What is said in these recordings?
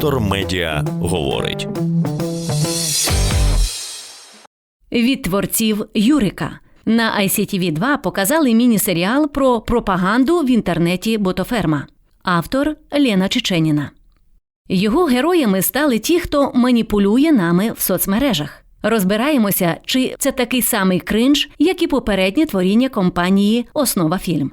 Вектор Медіа говорить. Від творців Юрика на ICTV 2 показали міні-серіал про пропаганду в інтернеті Ботоферма. Автор Лена Чеченіна. Його героями стали ті, хто маніпулює нами в соцмережах. Розбираємося, чи це такий самий кринж, як і попереднє творіння компанії Основа фільм.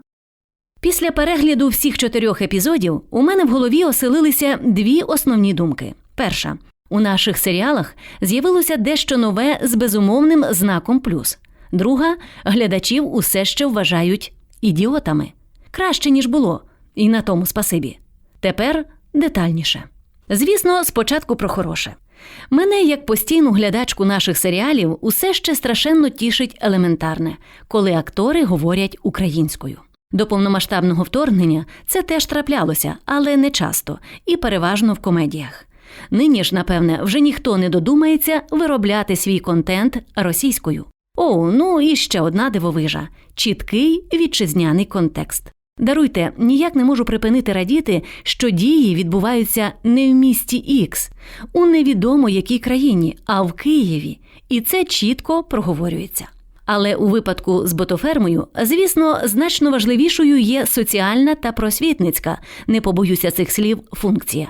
Після перегляду всіх чотирьох епізодів у мене в голові оселилися дві основні думки. Перша у наших серіалах з'явилося дещо нове з безумовним знаком плюс. Друга глядачів усе ще вважають ідіотами. Краще, ніж було, і на тому спасибі. Тепер детальніше. Звісно, спочатку про хороше. Мене, як постійну глядачку наших серіалів, усе ще страшенно тішить елементарне, коли актори говорять українською. До повномасштабного вторгнення це теж траплялося, але не часто і переважно в комедіях. Нині ж, напевне, вже ніхто не додумається виробляти свій контент російською. О, ну і ще одна дивовижа чіткий вітчизняний контекст. Даруйте, ніяк не можу припинити радіти, що дії відбуваються не в місті Ікс, у невідомо якій країні, а в Києві, і це чітко проговорюється. Але у випадку з ботофермою, звісно, значно важливішою є соціальна та просвітницька, не побоюся цих слів, функція.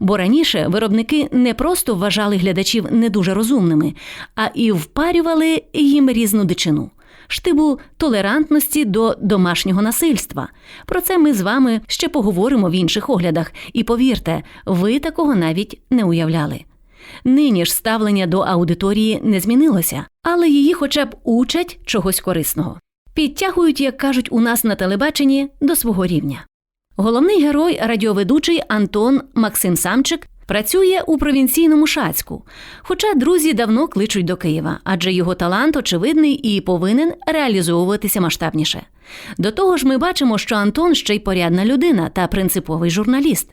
Бо раніше виробники не просто вважали глядачів не дуже розумними, а і впарювали їм різну дичину. Штибу толерантності до домашнього насильства. Про це ми з вами ще поговоримо в інших оглядах, і повірте, ви такого навіть не уявляли. Нині ж ставлення до аудиторії не змінилося, але її хоча б учать чогось корисного. Підтягують, як кажуть у нас на телебаченні, до свого рівня. Головний герой радіоведучий Антон Максим Самчик працює у провінційному Шацьку. Хоча друзі давно кличуть до Києва, адже його талант очевидний і повинен реалізовуватися масштабніше. До того ж, ми бачимо, що Антон ще й порядна людина та принциповий журналіст.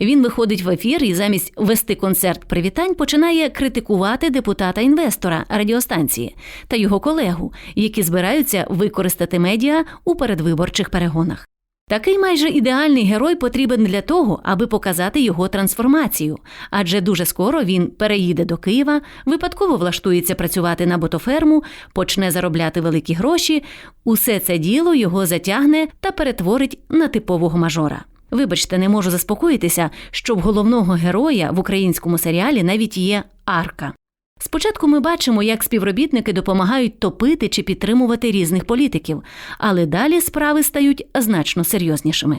Він виходить в ефір і замість вести концерт привітань починає критикувати депутата інвестора радіостанції та його колегу, які збираються використати медіа у передвиборчих перегонах. Такий майже ідеальний герой потрібен для того, аби показати його трансформацію, адже дуже скоро він переїде до Києва, випадково влаштується працювати на ботоферму, почне заробляти великі гроші. Усе це діло його затягне та перетворить на типового мажора. Вибачте, не можу заспокоїтися, що в головного героя в українському серіалі навіть є арка. Спочатку ми бачимо, як співробітники допомагають топити чи підтримувати різних політиків, але далі справи стають значно серйознішими.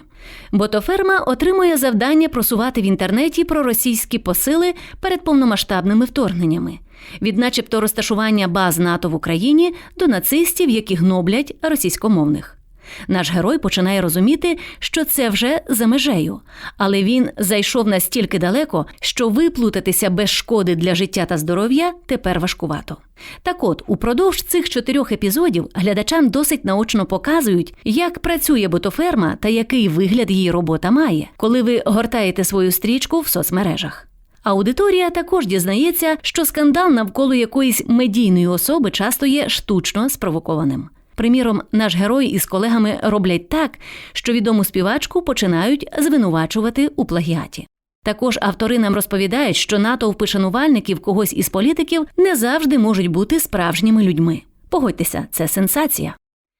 Ботоферма отримує завдання просувати в інтернеті проросійські посили перед повномасштабними вторгненнями, від начебто розташування баз НАТО в Україні до нацистів, які гноблять російськомовних. Наш герой починає розуміти, що це вже за межею, але він зайшов настільки далеко, що виплутатися без шкоди для життя та здоров'я тепер важкувато. Так от, упродовж цих чотирьох епізодів глядачам досить наочно показують, як працює ботоферма та який вигляд її робота має, коли ви гортаєте свою стрічку в соцмережах. Аудиторія також дізнається, що скандал навколо якоїсь медійної особи часто є штучно спровокованим. Приміром, наш герой із колегами роблять так, що відому співачку починають звинувачувати у плагіаті. Також автори нам розповідають, що натовпи шанувальників когось із політиків не завжди можуть бути справжніми людьми. Погодьтеся, це сенсація.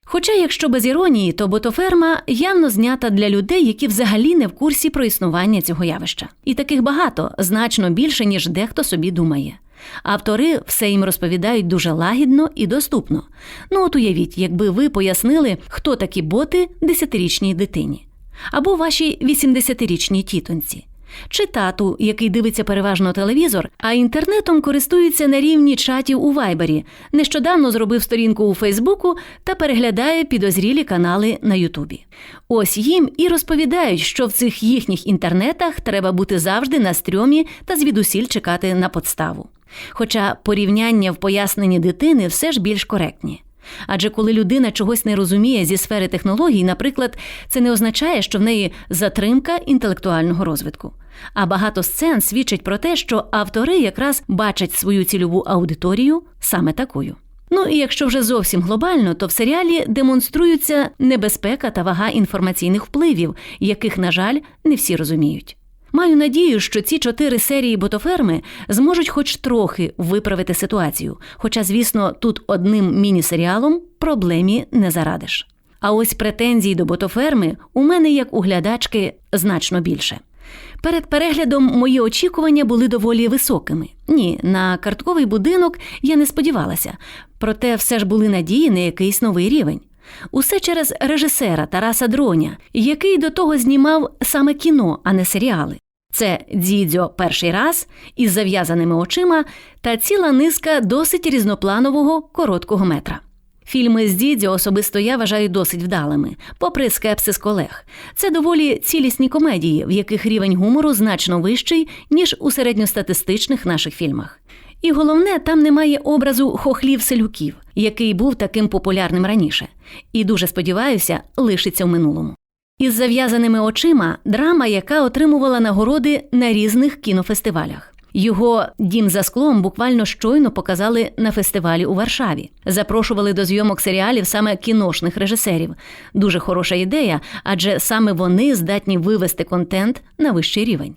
Хоча, якщо без іронії, то ботоферма явно знята для людей, які взагалі не в курсі про існування цього явища. І таких багато, значно більше, ніж дехто собі думає. Автори все їм розповідають дуже лагідно і доступно. Ну от уявіть, якби ви пояснили, хто такі боти десятирічній дитині, або вашій 80-річній тітоньці. Чи тату, який дивиться переважно телевізор, а інтернетом користується на рівні чатів у Вайбері, нещодавно зробив сторінку у Фейсбуку та переглядає підозрілі канали на Ютубі. Ось їм і розповідають, що в цих їхніх інтернетах треба бути завжди на стрьомі та звідусіль чекати на подставу. Хоча порівняння в поясненні дитини все ж більш коректні. Адже коли людина чогось не розуміє зі сфери технологій, наприклад, це не означає, що в неї затримка інтелектуального розвитку. А багато сцен свідчить про те, що автори якраз бачать свою цільову аудиторію саме такою. Ну і якщо вже зовсім глобально, то в серіалі демонструються небезпека та вага інформаційних впливів, яких, на жаль, не всі розуміють. Маю надію, що ці чотири серії ботоферми зможуть хоч трохи виправити ситуацію. Хоча, звісно, тут одним міні-серіалом проблемі не зарадиш. А ось претензій до ботоферми у мене, як у глядачки, значно більше. Перед переглядом мої очікування були доволі високими. Ні, на картковий будинок я не сподівалася, проте все ж були надії на якийсь новий рівень. Усе через режисера Тараса Дроня, який до того знімав саме кіно, а не серіали. Це Дзідзьо перший раз із зав'язаними очима та ціла низка досить різнопланового короткого метра. Фільми з Дідзьо особисто я вважаю досить вдалими, попри скепсис колег. Це доволі цілісні комедії, в яких рівень гумору значно вищий, ніж у середньостатистичних наших фільмах. І головне, там немає образу хохлів селюків, який був таким популярним раніше, і дуже сподіваюся, лишиться в минулому. Із зав'язаними очима драма, яка отримувала нагороди на різних кінофестивалях. Його дім за склом буквально щойно показали на фестивалі у Варшаві. Запрошували до зйомок серіалів саме кіношних режисерів. Дуже хороша ідея, адже саме вони здатні вивести контент на вищий рівень.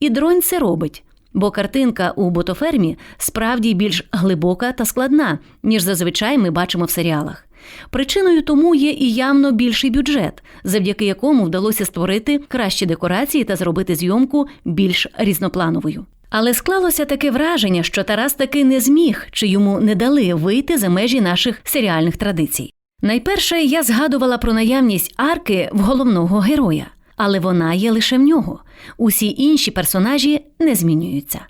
І дронь це робить. Бо картинка у ботофермі справді більш глибока та складна, ніж зазвичай ми бачимо в серіалах. Причиною тому є і явно більший бюджет, завдяки якому вдалося створити кращі декорації та зробити зйомку більш різноплановою. Але склалося таке враження, що Тарас таки не зміг чи йому не дали вийти за межі наших серіальних традицій. Найперше я згадувала про наявність арки в головного героя, але вона є лише в нього. Усі інші персонажі не змінюються.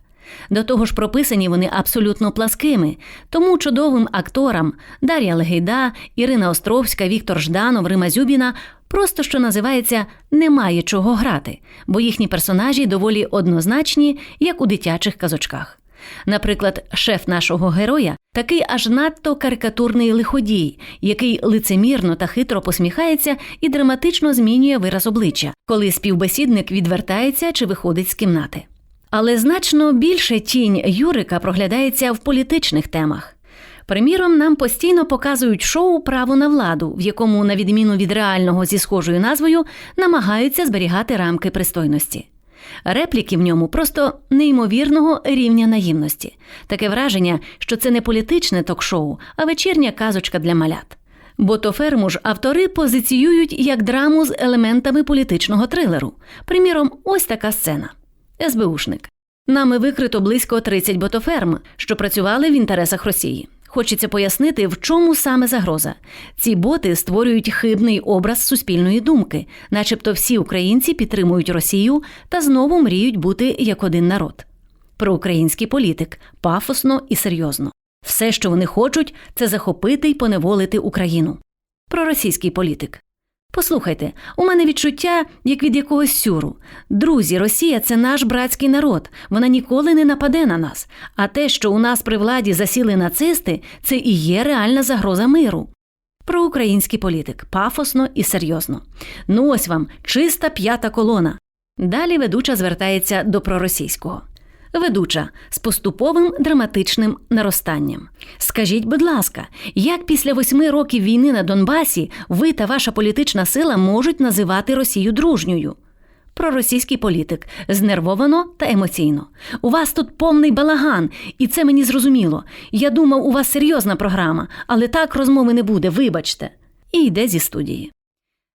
До того ж, прописані вони абсолютно пласкими, тому чудовим акторам Дар'я Легейда, Ірина Островська, Віктор Жданов, Рима Зюбіна просто що називається немає чого грати, бо їхні персонажі доволі однозначні, як у дитячих казочках. Наприклад, шеф нашого героя такий аж надто карикатурний лиходій, який лицемірно та хитро посміхається і драматично змінює вираз обличчя, коли співбесідник відвертається чи виходить з кімнати. Але значно більше тінь Юрика проглядається в політичних темах. Приміром, нам постійно показують шоу Право на владу, в якому, на відміну від реального зі схожою назвою, намагаються зберігати рамки пристойності. Репліки в ньому просто неймовірного рівня наївності. Таке враження, що це не політичне ток-шоу, а вечірня казочка для малят. Бо то ферму ж автори позиціюють як драму з елементами політичного трилеру. Приміром, ось така сцена. СБУшник. Нами викрито близько 30 ботоферм, що працювали в інтересах Росії. Хочеться пояснити, в чому саме загроза. Ці боти створюють хибний образ суспільної думки, начебто всі українці підтримують Росію та знову мріють бути як один народ. Проукраїнський політик пафосно і серйозно. Все, що вони хочуть, це захопити й поневолити Україну. Проросійський політик. Послухайте, у мене відчуття, як від якогось сюру. Друзі, Росія це наш братський народ. Вона ніколи не нападе на нас. А те, що у нас при владі засіли нацисти, це і є реальна загроза миру. Проукраїнський політик пафосно і серйозно. Ну ось вам чиста п'ята колона. Далі ведуча звертається до проросійського. Ведуча з поступовим драматичним наростанням. Скажіть, будь ласка, як після восьми років війни на Донбасі ви та ваша політична сила можуть називати Росію дружньою? Проросійський політик знервовано та емоційно. У вас тут повний балаган, і це мені зрозуміло. Я думав, у вас серйозна програма, але так розмови не буде, вибачте. І йде зі студії.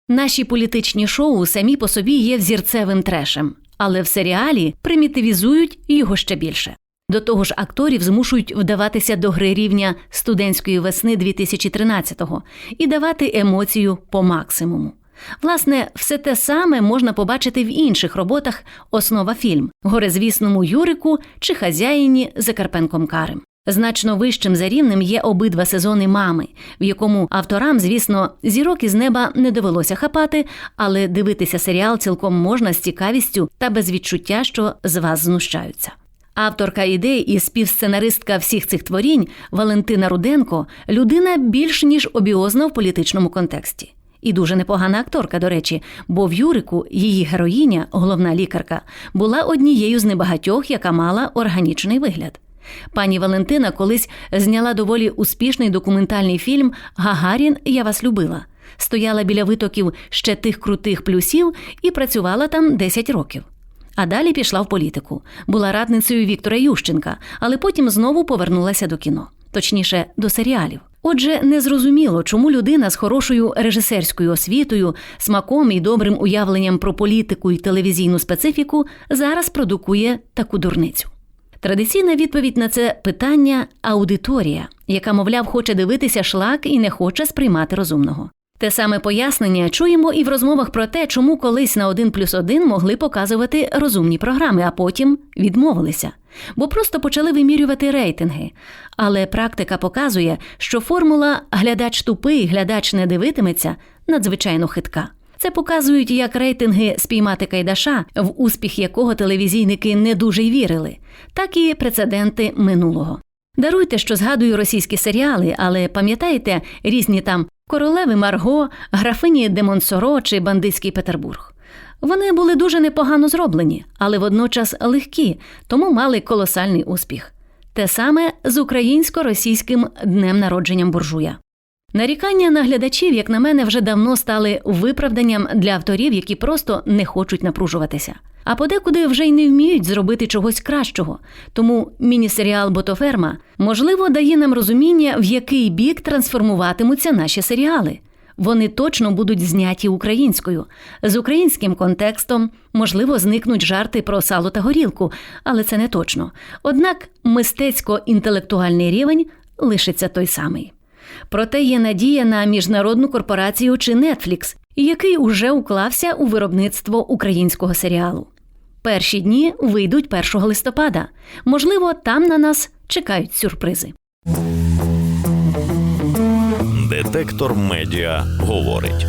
Наші політичні шоу самі по собі є взірцевим трешем, але в серіалі примітивізують його ще більше. До того ж, акторів змушують вдаватися до гри рівня студентської весни 2013-го і давати емоцію по максимуму. Власне, все те саме можна побачити в інших роботах Основа фільм Горезвісному Юрику чи Хазяїні за Карпенком Карем. Значно вищим за рівнем є обидва сезони мами, в якому авторам, звісно, зірок із неба не довелося хапати, але дивитися серіал цілком можна з цікавістю та без відчуття, що з вас знущаються. Авторка ідей і співсценаристка всіх цих творінь Валентина Руденко людина більш ніж обіозна в політичному контексті. І дуже непогана акторка, до речі, бо в Юрику її героїня, головна лікарка, була однією з небагатьох, яка мала органічний вигляд. Пані Валентина колись зняла доволі успішний документальний фільм Гагарін Я вас любила. Стояла біля витоків ще тих крутих плюсів і працювала там 10 років. А далі пішла в політику. Була радницею Віктора Ющенка, але потім знову повернулася до кіно, точніше, до серіалів. Отже, незрозуміло, чому людина з хорошою режисерською освітою, смаком і добрим уявленням про політику і телевізійну специфіку зараз продукує таку дурницю. Традиційна відповідь на це питання аудиторія, яка, мовляв, хоче дивитися шлак і не хоче сприймати розумного. Те саме пояснення чуємо і в розмовах про те, чому колись на 1 плюс 1 могли показувати розумні програми, а потім відмовилися, бо просто почали вимірювати рейтинги. Але практика показує, що формула глядач тупий, глядач не дивитиметься надзвичайно хитка. Це показують як рейтинги спіймати Кайдаша, в успіх якого телевізійники не дуже й вірили, так і прецеденти минулого. Даруйте, що згадую російські серіали, але пам'ятаєте різні там королеви Марго, графині де Монсоро чи бандитський Петербург. Вони були дуже непогано зроблені, але водночас легкі, тому мали колосальний успіх. Те саме з українсько-російським днем народженням буржуя. Нарікання на глядачів, як на мене, вже давно стали виправданням для авторів, які просто не хочуть напружуватися. А подекуди вже й не вміють зробити чогось кращого. Тому міні-серіал Ботоферма можливо дає нам розуміння, в який бік трансформуватимуться наші серіали. Вони точно будуть зняті українською, з українським контекстом, можливо, зникнуть жарти про сало та горілку, але це не точно. Однак мистецько-інтелектуальний рівень лишиться той самий. Проте є надія на міжнародну корпорацію чи Netflix, який уже уклався у виробництво українського серіалу. Перші дні вийдуть 1 листопада. Можливо, там на нас чекають сюрпризи. Детектор медіа говорить.